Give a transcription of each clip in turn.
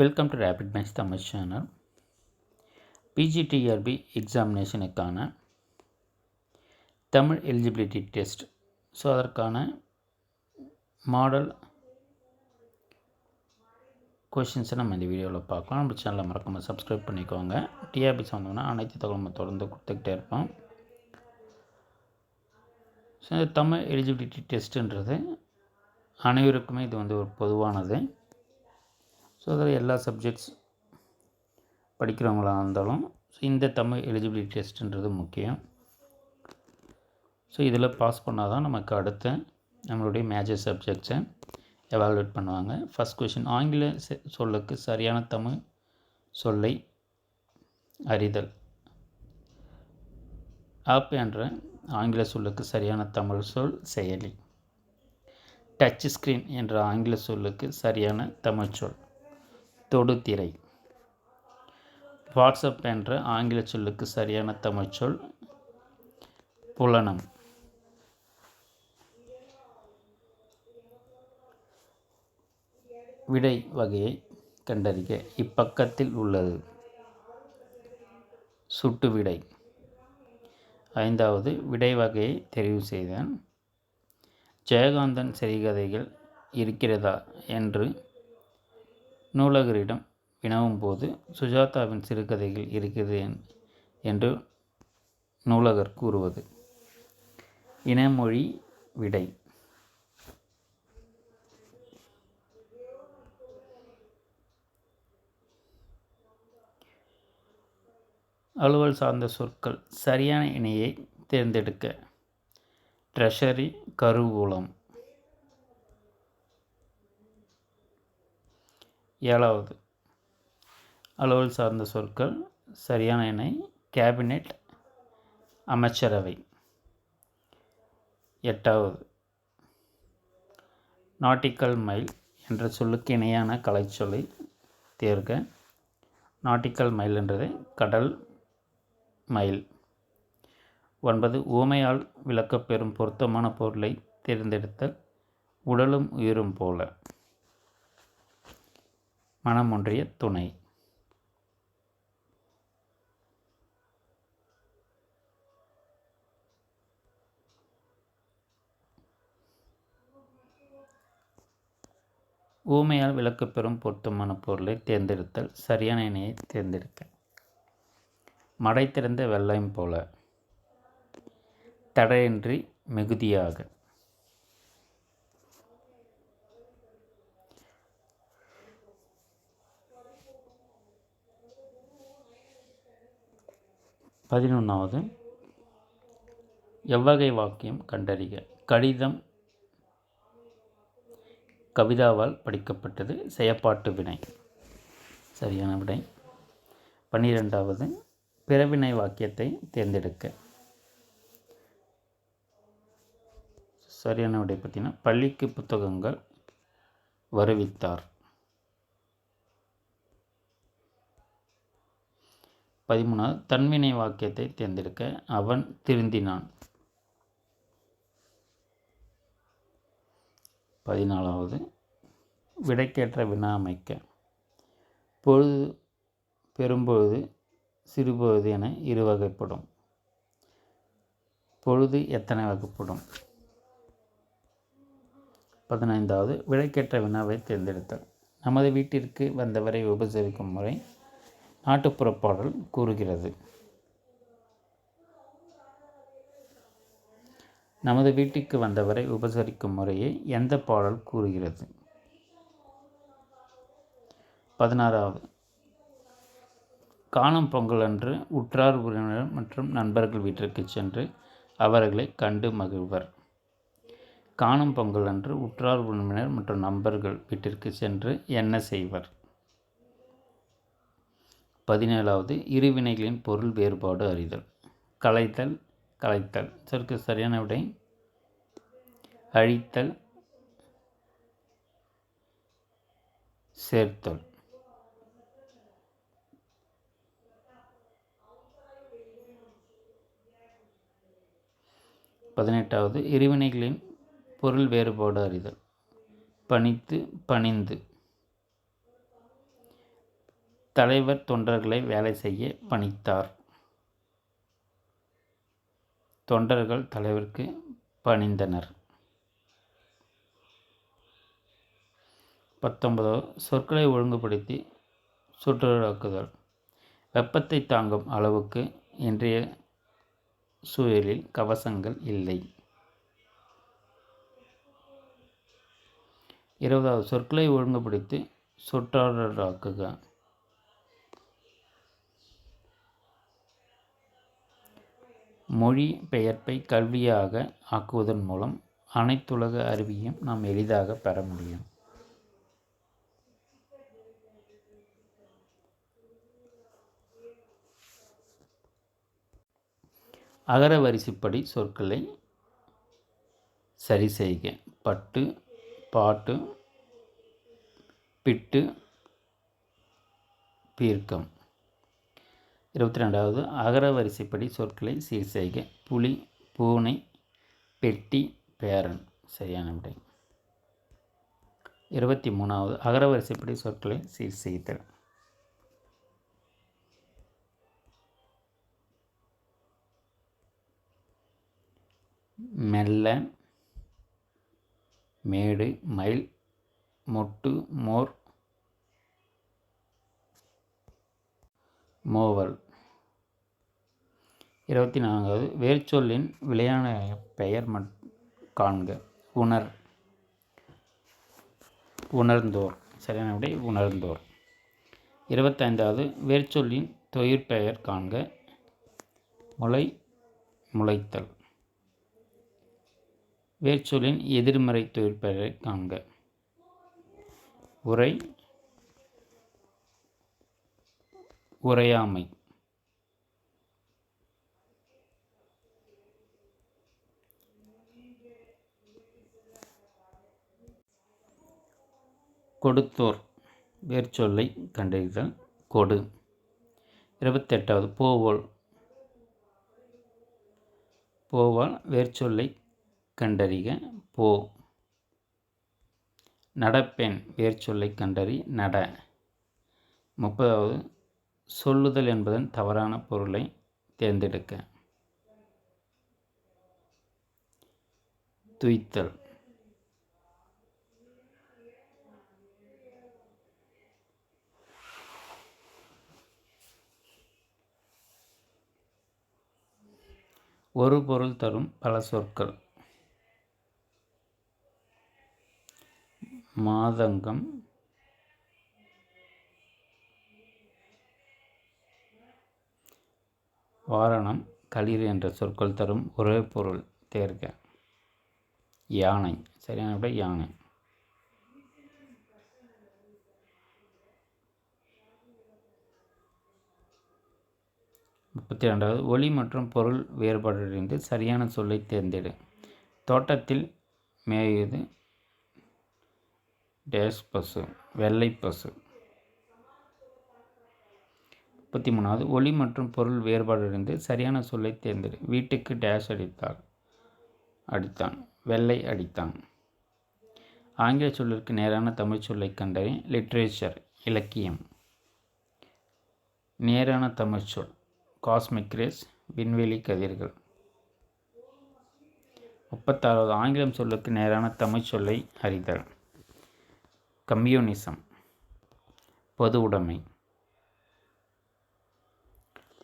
Welcome to rapid maths Tamil channel PGTRB எக்ஸாமினேஷனுக்கான Tamil eligibility test so அதற்கான model கொஷின்ஸை நம்ம இந்த வீடியோவில் பார்க்கலாம். நம்ம சேனலை மறக்காமல் சப்ஸ்கிரைப் பண்ணிக்கோங்க. டிஆர்பி சம்மந்தமான அனைத்து தகவலும் தொடர்ந்து கொடுத்துக்கிட்டே இருப்போம். ஸோ இந்த தமிழ் எலிஜிபிலிட்டி டெஸ்ட்டுன்றது அனைவருக்குமே இது வந்து ஒரு பொதுவானது. ஸோ அதில் எல்லா சப்ஜெக்ட்ஸ் படிக்கிறவங்களாக இருந்தாலும் ஸோ இந்த தமிழ் எலிஜிபிலிட்டி டெஸ்ட்டுன்றது முக்கியம். ஸோ இதில் பாஸ் பண்ணால் தான் நமக்கு அடுத்த நம்மளுடைய மேஜர் சப்ஜெக்ட்ஸை எவாலுவேட் பண்ணுவாங்க. ஃபஸ்ட் கொஷின் ஆங்கில சொல்லுக்கு சரியான தமிழ் சொல்லை அறிதல். ஆப் என்ற ஆங்கில சொல்லுக்கு சரியான தமிழ் சொல் செயலி. டச் ஸ்க்ரீன் என்ற ஆங்கில சொல்லுக்கு சரியான தமிழ் சொல். தொடுதிரை. வாட்ஸ்அப் என்ற ஆங்கில சொல்லுக்கு சரியான தமிழ்ச்சொல் புலனம். விடை வகையை கண்டறிக. இப்பக்கத்தில் உள்ளது. சுட்டு விடை. ஐந்தாவது விடை வகையை தெரிவு செய்தேன். ஜெயகாந்தன் சிறுகதைகள் இருக்கிறதா என்று நூலகரிடம் வினவும் போது சுஜாதாவின் சிறுகதைகள் இருக்கிறது என்று நூலகர் கூறுவது. இனமொழி விடை. அலுவல் சார்ந்த சொற்கள் சரியான இணையை தேர்ந்தெடுக்க. ட்ரெஷரி கருவூலம். ஏழாவது. அலுவல் சார்ந்த சொற்கள் சரியான இணை கேபினெட் அமைச்சரவை. எட்டாவது. நாட்டிக்கல் மைல் என்ற சொல்லுக்கு இணையான கலைச்சொல்லை தேர்க. நாட்டிக்கல் மைல் என்றது கடல் மைல். ஒன்பது. ஊமையால் விளக்கப்பெறும் பொருத்தமான பொருளை தேர்ந்தெடுத்தல் உடலும் உயிரும் போல. மனம் ஒன்றிய துணை. ஊமையால் விளக்கப்பெறும் பொருத்தமான பொருளை தேர்ந்தெடுத்தல் சரியான இணையை தேர்ந்தெடுக்க. மடை திறந்த வெள்ளையும் போல. தடையின்றி மிகுதியாக. பதினொன்றாவது எவ்வகை வாக்கியம் கண்டறிக. கடிதம் கவிதாவால் படிக்கப்பட்டது. செயப்பாட்டு வினை. சரியான விடை. பன்னிரெண்டாவது பிறவினை வாக்கியத்தை தேர்ந்தெடுக்க. சரியான விடை பார்த்தீங்கன்னா பள்ளிக்கு புத்தகங்கள் வருவித்தார். பதிமூணாவது தன்வினை வாக்கியத்தை தேர்ந்தெடுக்க அவன் திருந்தினான். பதினாலாவது விடைக்கேற்ற வினா அமைக்க. பொழுது பெரும்பொழுது சிறுபொழுது என இரு வகைப்படும். பொழுது எத்தனை வகைப்படும்? பதினைந்தாவது விடைக்கேற்ற வினாவை தேர்ந்தெடுத்தல். நமது வீட்டிற்கு வந்தவரை உபசரிக்கும் முறை நாட்டுப்புற பாடல் கூறுகிறது. நமது வீட்டுக்கு வந்தவரை உபசரிக்கும் முறையை எந்த பாடல் கூறுகிறது? பதினாறாவது. காணும் பொங்கல் அன்று உற்றார் உறவினர் மற்றும் நண்பர்கள் வீட்டிற்கு சென்று அவர்களை கண்டு மகிழ்வர். காணும் பொங்கல் அன்று உற்றார் உறவினர் மற்றும் நண்பர்கள் வீட்டிற்கு சென்று என்ன செய்வர்? பதினேழாவது இருவினைகளின் பொருள் வேறுபாடு அறிதல். கலைத்தல் கலைத்தல் இதற்கு சரியான விடை அழித்தல் சேர்த்தல். பதினெட்டாவது இருவினைகளின் பொருள் வேறுபாடு அறிதல். பணித்து பணிந்து. தலைவர் தொண்டர்களை வேலை செய்ய பணித்தார். தொண்டர்கள் தலைவருக்கு பணிந்தனர். பத்தொன்பதாவது சொற்களை ஒழுங்குபடுத்தி சுற்றுலாக்குதல் வெப்பத்தை தாங்கும் அளவுக்கு இன்றைய சூழலில் கவசங்கள் இல்லை. இருபதாவது சொற்களை ஒழுங்குபடுத்தி சொற்றொடராக்குக மொழி பெயர்ப்பை கல்வியாக ஆக்குவதன் மூலம் அனைத்துலக அறிவியும் நாம் எளிதாக பெற முடியும். அகர வரிசைப்படி சொற்களை சரி செய்க. பட்டு பாட்டு பிட்டு பீர்க்கம். இருபத்தி ரெண்டாவது அகர வரிசைப்படி சொற்களை சீர் செய்க. புலி பூனை பெட்டி பேரன். சரியான விடை. இருபத்தி மூணாவது அகர வரிசைப்படி சொற்களை சீர் செய்தல். மெல்ல மேடு மயில் மொட்டு மோர் மோவல். இருபத்தி நான்காவது வேர்ச்சொல்லின் விளையான பெயர் மட் காண்க. உணர். உணர்ந்தோர். சரியான விடை உணர்ந்தோர். இருபத்தைந்தாவது வேர்ச்சொல்லின் தொழிற்பெயர் காண்க. முளை முளைத்தல். வேர்ச்சொல்லின் எதிர்மறை தொழிற்பெயரை காண்க. உரை. உரையாமை. கொடுத்தோர் வேர்ச்சொல்லை கண்டறிதல் கொடு. இருபத்தெட்டாவது போவோல். போவால் வேர்ச்சொல்லை கண்டறிக போ. நடப்பெண் வேர்ச்சொல்லை கண்டறி நட. முப்பதாவது சொல்லுதல் என்பதன் தவறான பொருளை தேர்ந்தெடுக்க. துய்த்தல். ஒரு பொருள் தரும் பல சொற்கள். மாதங்கம். வாரணம். களிர் என்ற சொற்கள் தரும் ஒரே பொருள் தேர்க. யானை. சரியான விட யானை. முப்பத்தி ரெண்டாவது ஒளி மற்றும் பொருள் வேறுபாடறிந்து சரியான சொல்லை தேர்ந்தெடு. தோட்டத்தில் மேயுது டேஷ் பசு வெள்ளை பசு. முப்பத்தி மூணாவது ஒளி மற்றும் பொருள் வேறுபாடறிந்து சரியான சொல்லை தேர்ந்தெடு. வீட்டுக்கு டேஷ் அடித்தாள் அடித்தான் வெள்ளை அடித்தான். ஆங்கில சொல்லிற்கு நேரான தமிழ் சொல்லை கண்டறி லிட்ரேச்சர் இலக்கியம். நேரான தமிழ் சொல் காஸ்மிக் ரேஸ் விண்வெளி கதிர்கள். முப்பத்தாறாவது ஆங்கிலம் சொல்லுக்கு நேரான தமிழ் சொல்லை அறிதல். கம்யூனிசம் பொது உடைமை.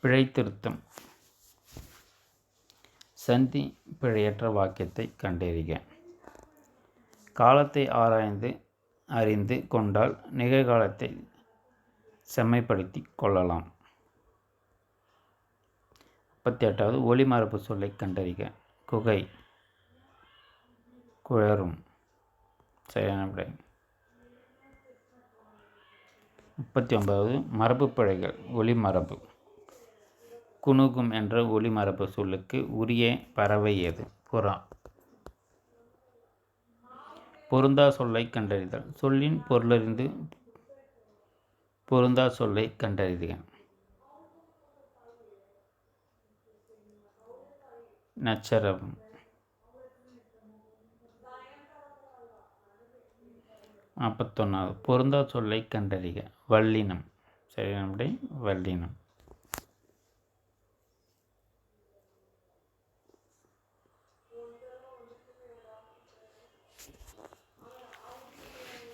பிழைத்திருத்தம் சந்தி பிழையற்ற வாக்கியத்தை கண்டறிக. காலத்தை ஆராய்ந்து அறிந்து கொண்டால் நிகழ்காலத்தை செம்மைப்படுத்தி கொள்ளலாம். முப்பத்தி எட்டாவது ஒளிமரபு சொல்லை கண்டறிக. குகை. குழரும். சரியான விடை. முப்பத்தி ஒன்பதாவது மரபு பிழைகள். ஒளிமரபு. குணுகும் என்ற ஒளிமரபு சொல்லுக்கு உரிய பறவை எது? புறா. பொருந்தா சொல்லை கண்டறிதல். சொல்லின் பொருளறிந்து பொருந்தா சொல்லை கண்டறிதுக நச்சரவம் நாற்பத்தொன்னாவது பொருந்தா சொல்லை கண்டறிக. வல்லினம். சரி நம்முடைய வல்லினம்.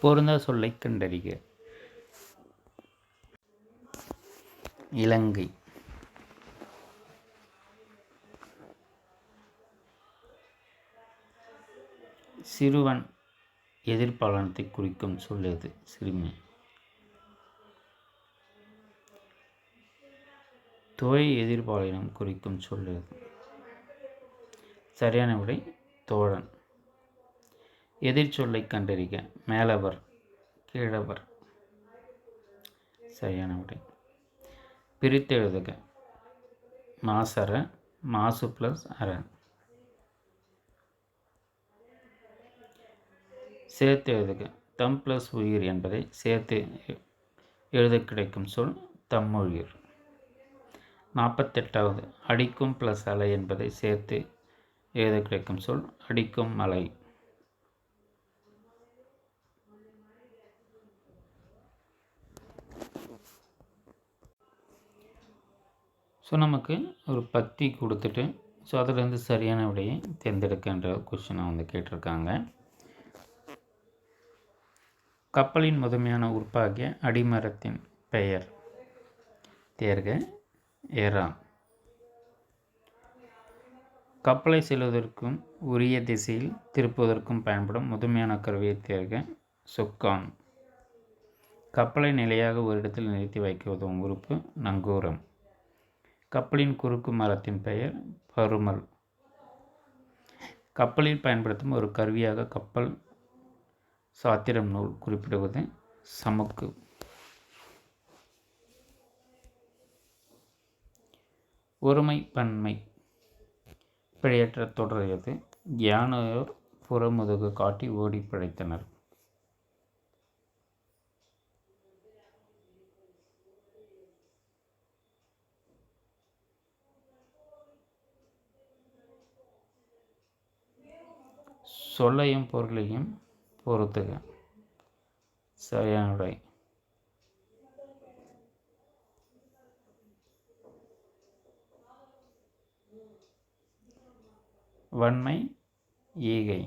பொருந்தா சொல்லை கண்டறிக. இலங்கை. சிறுவன் எதிர்பாலனத்தை குறிக்கும் சொல்லுது சிறுமி. தோய் எதிர்பாலினம் குறிக்கும் சொல்லுது சரியான விடை தோழன். எதிர்ச்சொல்லை கண்டறிக மேலவர் கீழவர். சரியான விடை. பிரித்து எழுதுக மாசர மாசு ப்ளஸ் அரண் சேர்த்து எழுதுக. தம் ப்ளஸ் உயிர் என்பதை சேர்த்து எழுத கிடைக்கும் சொல் தம்முயிர் நாற்பத்தெட்டாவது. அடிக்கும் ப்ளஸ் அலை என்பதை சேர்த்து எழுத கிடைக்கும் சொல் அடிக்கும் மலை ஸோ நமக்கு ஒரு பத்தி கொடுத்துட்டு ஸோ அதிலேருந்து சரியான விடையை தேர்ந்தெடுக்கின்ற கொஷினை வந்து கேட்டிருக்காங்க. கப்பலின் முதன்மையான உறுப்பாகிய அடிமரத்தின் பெயர். தேர்க ஏறாம் கப்பலை செல்வதற்கும் உரிய திசையில் திருப்புவதற்கும் பயன்படும் முதன்மையான கருவியை தேர்க சொக்கான். கப்பலை நிலையாக ஒரு இடத்தில் நிறுத்தி வைக்க உதவும் உறுப்பு நங்கூரம். கப்பலின் குறுக்கு மரத்தின் பெயர் பருமல். கப்பலில் பயன்படுத்தும் ஒரு கருவியாக கப்பல் சாத்திரம் நூல் குறிப்பிடுவது சமக்கு. ஒருமை பன்மை பிழையற்ற தொடரியது. யானையோர் புறமுதுகு காட்டி ஓடி பிழைத்தனர். சொல்லையும் பொருளையும் பொறுத்துக சரியான விடை வன்மை ஈகை.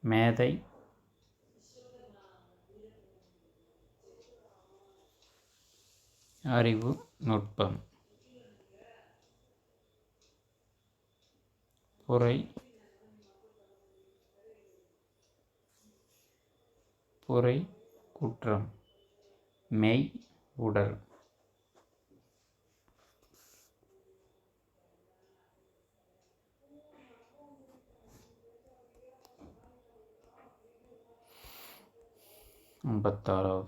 மேதை. அறிவு நுட்பம். பொறை பொறை குற்றம். மெய் உடல். ஐம்பத்தாறாவது.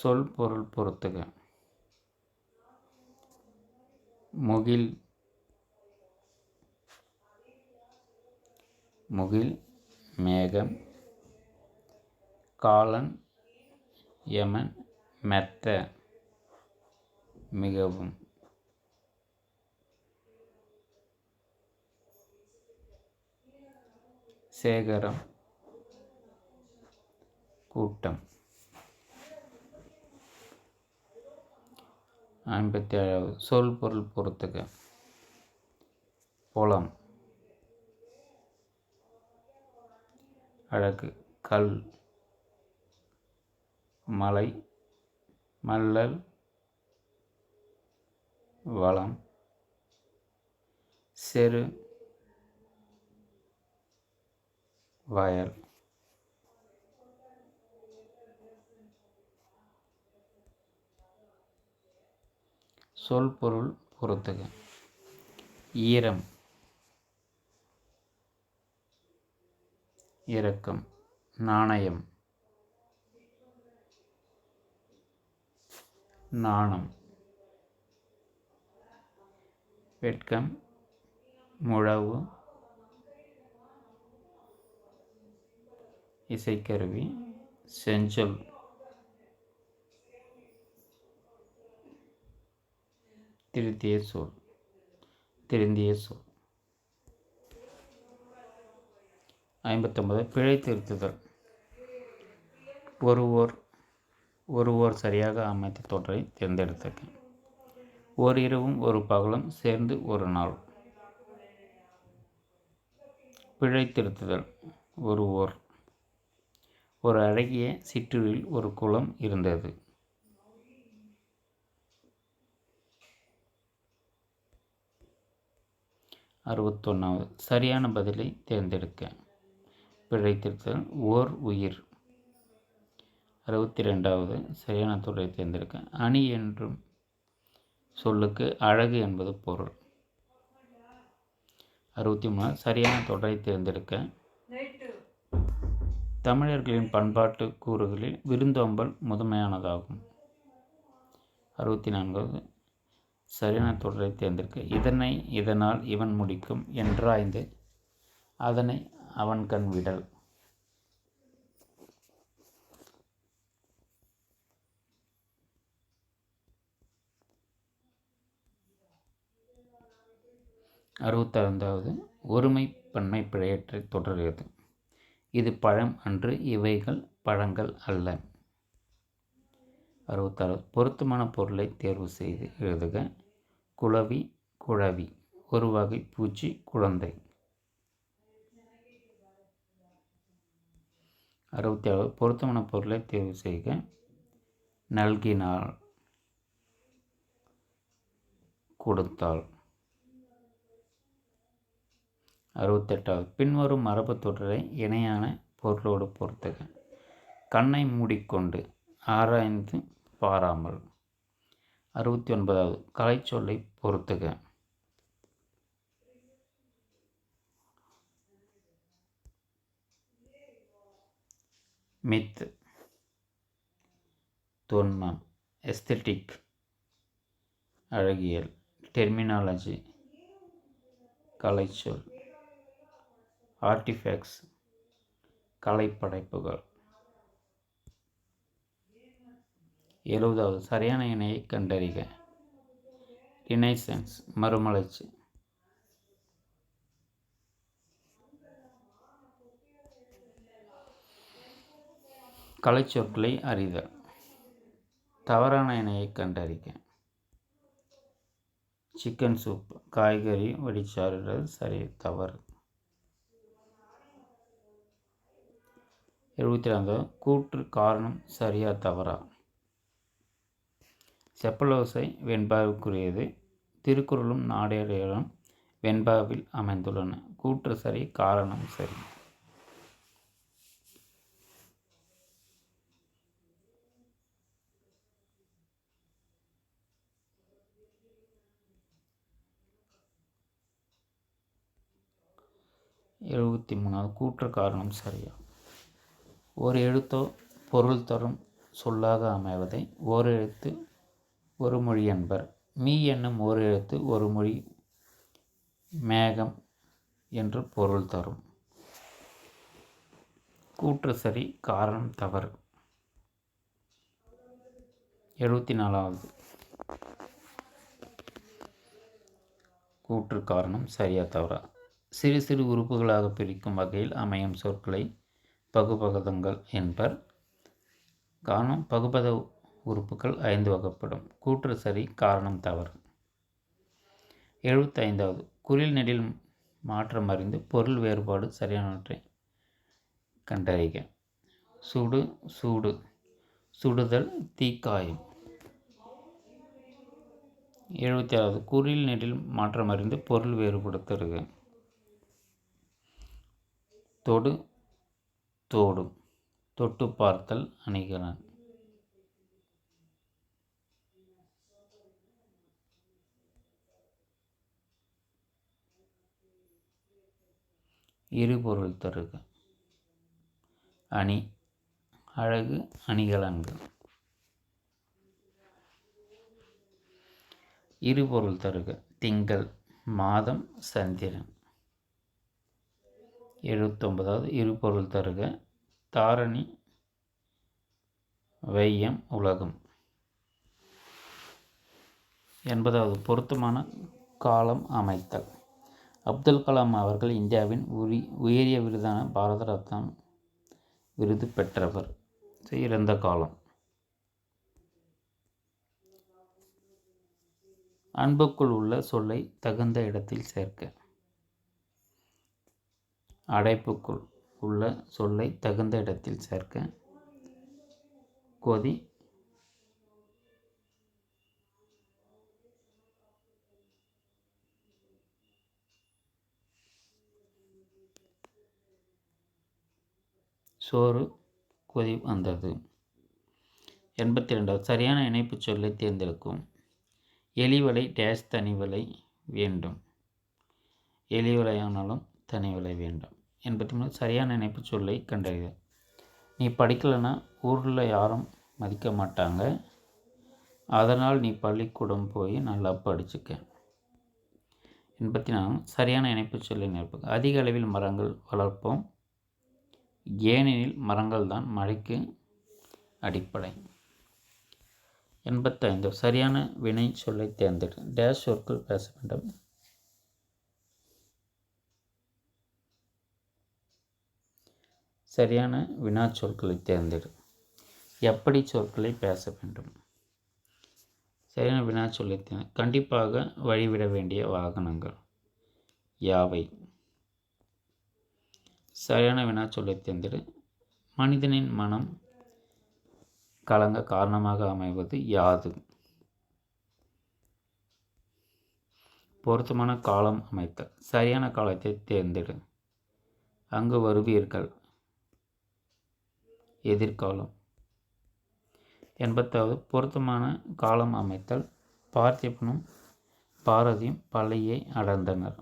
சொல் பொருள் பொறுத்துக. முகில். முகில் மேகம் காலன் யமன் மெத்த மிகவும். சேகரம் கூட்டம். ஐம்பத்தி ஏழாவது சொல் பொருள் பொறுத்துக்க புலம். அழகு கல். மலை மல்லல் வளம் செரு வயல். சொல் பொருள் பொறுத்துக. ஈரம். இரக்கம். நாணயம். நாணம். வெட்கம் முழவு இசைக்கருவி செஞ்சொல். திருத்திய சொல் திருந்திய சொல். ஐம்பத்தொன்பது பிழை திருத்துதல். ஒருவோர் ஒருவர் சரியாக அமைத்த தொடரை தேர்ந்தெடுத்திருக்கேன் ஓர் இரவும் ஒரு பகலும் சேர்ந்து ஒரு நாள். பிழை திருத்துதல். ஒரு ஓர் ஒரு அழகிய சிற்றூரில் ஒரு குளம் இருந்தது. அறுபத்தொன்னாவது. சரியான பதிலை தேர்ந்தெடுக்க. பிழைத்திருத்தல் ஓர் உயிர். அறுபத்தி ரெண்டாவது சரியான தொடரை தேர்ந்தெடுக்க அணி என்றும் சொல்லுக்கு அழகு என்பது பொருள். அறுபத்தி மூணு சரியான தொடரை தேர்ந்தெடுக்க தமிழர்களின் பண்பாட்டு கூறுகளில் விருந்தோம்பல் முதன்மையானதாகும். அறுபத்தி நான்காவது சரியான தொடரை தேர்ந்தெடுக்க இதனை இதனால் இவன் முடிக்கும் என்றாய்ந்து அதனை அவன் கண் விடல். அறுபத்தைந்தாவது ஒருமை பன்மை பிழையற்ற தொடர்கிறது இது பழம் அன்று இவைகள் பழங்கள் அல்ல. அறுபத்தாறு பொருத்தமான பொருளை தேர்வு செய்து எழுதுக. குளவி குழவி ஒரு வகை பூச்சி குழந்தை. அறுபத்தி ஏழு பொருத்தமான பொருளை தேர்வு செய்க. நல்கினால் கொடுத்தாள் அறுபத்தெட்டாவது. பின்வரும் மரபு தொடரை இணையான பொருளோடு பொறுத்துக. கண்ணை மூடிக்கொண்டு ஆராய்ந்து பாராமல். அறுபத்தி ஒன்பதாவது கலைச்சொல்லை பொறுத்துக. மித். தொன்மம். எஸ்தெட்டிக். அழகியல். டெர்மினாலஜி. கலைச்சொல். ஆர்டிஃபேக்ட்ஸ் கலைப்படைப்புகள். எழுபதாவது சரியான இணையை கண்டறிக. ரினைசன்ஸ் மறுமலர்ச்சி. கலைச்சொற்களை அறிதல். தவறான இணையை கண்டறிக. சிக்கன் சூப் காய்கறி வடிச்சாறுகள் சரி தவறு. எழுபத்தி நான்கு கூற்று காரணம் சரியா தவறா? செப்பலோசை வெண்பாவுக்குரியது. திருக்குறளும் நாடேறியலும் வெண்பாவில் அமைந்துள்ளன. கூற்று சரி காரணம் சரி. எழுபத்தி மூணாவது. கூற்று காரணம் சரியா? ஒரு எழுத்தோ பொருள் தரும் சொல்லாக அமைவதை ஓர் எழுத்து ஒரு மொழி என்பர். மீ என்னும் ஓர் எழுத்து ஒரு மொழி மேகம் என்று பொருள் தரும். கூற்று சரி காரணம் தவறு. எழுபத்தி நாலாவது கூற்று காரணம் சரியா தவறா. சிறு சிறு உறுப்புகளாக பிரிக்கும் வகையில் அமையும் சொற்களை பகுபகதங்கள் என்பர். காணும் பகுபத உறுப்புகள் ஐந்து வகைப்படும். கூற்று சரி காரணம் தவறு. எழுபத்தைந்தாவது. குரில் நெடில் மாற்றம் அறிந்து பொருள் வேறுபாடு சரியானவற்றை கண்டறிக. சுடு சூடு. சுடுதல் தீக்காயம். எழுபத்தி ஆறாவது குறில் நெடில் மாற்றம் அறிந்து பொருள் வேறுபடுத்தருக. தொடு தோடும். தொட்டு பார்த்தல் அணிகலன் இருபொருள் தருக. அணி அழகு அணிகலன்கள் இருபொருள் தருக. திங்கள் மாதம் சந்திரன். எழுபத்தொம்பதாவது இருபொருள் தருக. தாரணி வையம் உலகம். எண்பதாவது பொருத்தமான காலம் அமைத்தல். அப்துல் கலாம் அவர்கள் இந்தியாவின் உரி உயரிய விருதான பாரத ரத்னம் விருது பெற்றவர். இறந்த காலம். அன்புக்குள் உள்ள சொல்லை தகுந்த இடத்தில் சேர்க்க. அடைப்புக்குள் உள்ள சொல்லை தகுந்த இடத்தில் சேர்க்க. கொதி. சோறு கொதி வந்தது. எண்பத்தி ரெண்டாவது சரியான இணைப்பு சொல்லை தேர்ந்தெடுக்கும். எலிவலை டேஷ் தனிவலை வேண்டும். எலிவலையானாலும் தனிவலை வேண்டும். என்பது மூணு சரியான இணைப்பு சொல்லை கண்டறிது நீ படிக்கலைன்னா ஊரில் யாரும் மதிக்க மாட்டாங்க. அதனால் நீ பள்ளிக்கூடம் போய் நல்லா படிச்சுக்க. எண்பத்தி நாலு சரியான இணைப்பு சொல்லை நிற்பது அதிக அளவில் மரங்கள் வளர்ப்போம். ஏனெனில் மரங்கள் தான் மழைக்கு அடிப்படை. எண்பத்தைந்து. சரியான வினை சொல்லை தேர்ந்தெடு. டேஷ் சொற்கள் பேச வேண்டும். சரியான வினா சொற்களை தேர்ந்தெடு. எப்படி சொற்களை பேச வேண்டும்? சரியான வினா சொல்லை தேர்ந்து கண்டிப்பாக வழிவிட வேண்டிய வாகனங்கள். யாவை? சரியான வினா சொல்லை தேர்ந்தெடு. மனிதனின் மனம் கலங்க காரணமாக அமைவது யாது? பொருத்தமான காலம் அமைத்தல். சரியான காலத்தை தேர்ந்தெடு. அங்கு வருவீர்கள். எதிர்காலம். எண்பத்தாவது பொருத்தமான காலம் அமைத்தல். பார்த்திபனும் பாரதியும் பள்ளியை அடர்ந்தனர்.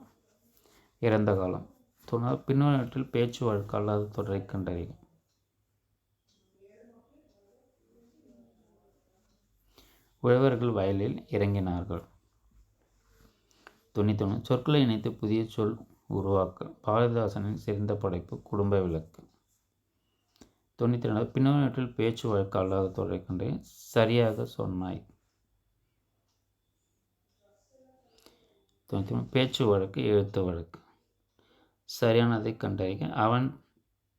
இறந்த காலம். துணை பின்னோட்டில் பேச்சு வழக்கு அல்லாத தொடரை கண்டறியும் உழவர்கள் வயலில் இறங்கினார்கள். துணித்துணு சொற்களை இணைத்து புதிய சொல் உருவாக்க பாரதிதாசனின் சிறந்த படைப்பு குடும்ப விளக்கு. தொண்ணூற்றி ரெண்டு பின்னோட்டில் பேச்சு வழக்கு அல்லாத தொடரை சரியாக சொன்னாய். தொண்ணூற்றி மூணு பேச்சு வழக்கு எழுத்து வழக்கு. சரியானதை கண்டறிக. அவன்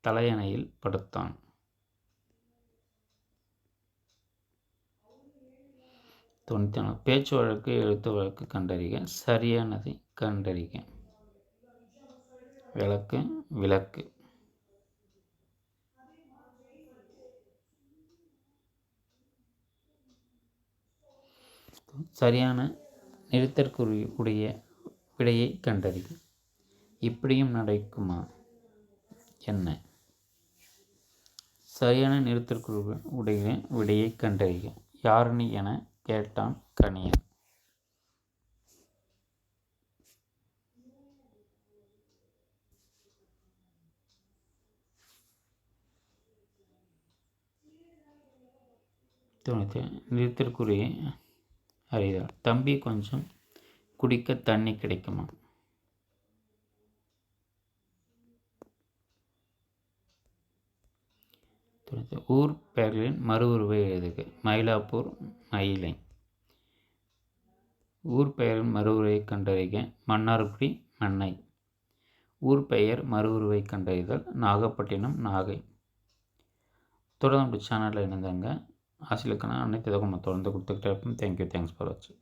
தலையணையில் படுத்தான். தொண்ணூற்றி நாலு பேச்சு வழக்கு எழுத்து வழக்கு கண்டறிக. சரியானதை கண்டறிக. விளக்கு விளக்கு. சரியான நிறுத்தற்குரிய விடையை கண்டறிக. இப்படியும் நடக்குமா? என்ன? சரியான நிறுத்தற்குரிய உடைய விடையை கண்டறிக. யாருன்னு என கேட்டான் கணியன் தொண்ணூற்றி நிறுத்தற்குரிய அறிதாள் தம்பி கொஞ்சம் குடிக்க தண்ணி கிடைக்குமா? ஊர் பெயர்களின் மறு உருவை எழுதுக. மயிலாப்பூர் மயிலை. ஊர் பெயரின் மறு உருவை கண்டறிக. மன்னார்குடி மண்ணை. ஊர் பெயர் மறு உருவை கண்டறிதல். நாகப்பட்டினம் நாகை. தொடர்ந்து சேனலில் இணைந்தாங்க ஆசிலுக்கான அனைத்து தகவலும் தொடர்ந்து கொடுத்துக்கிட்டே இருப்போம் தேங்க்யூ தேங்க்ஸ் ஃபார் வாட்சிங்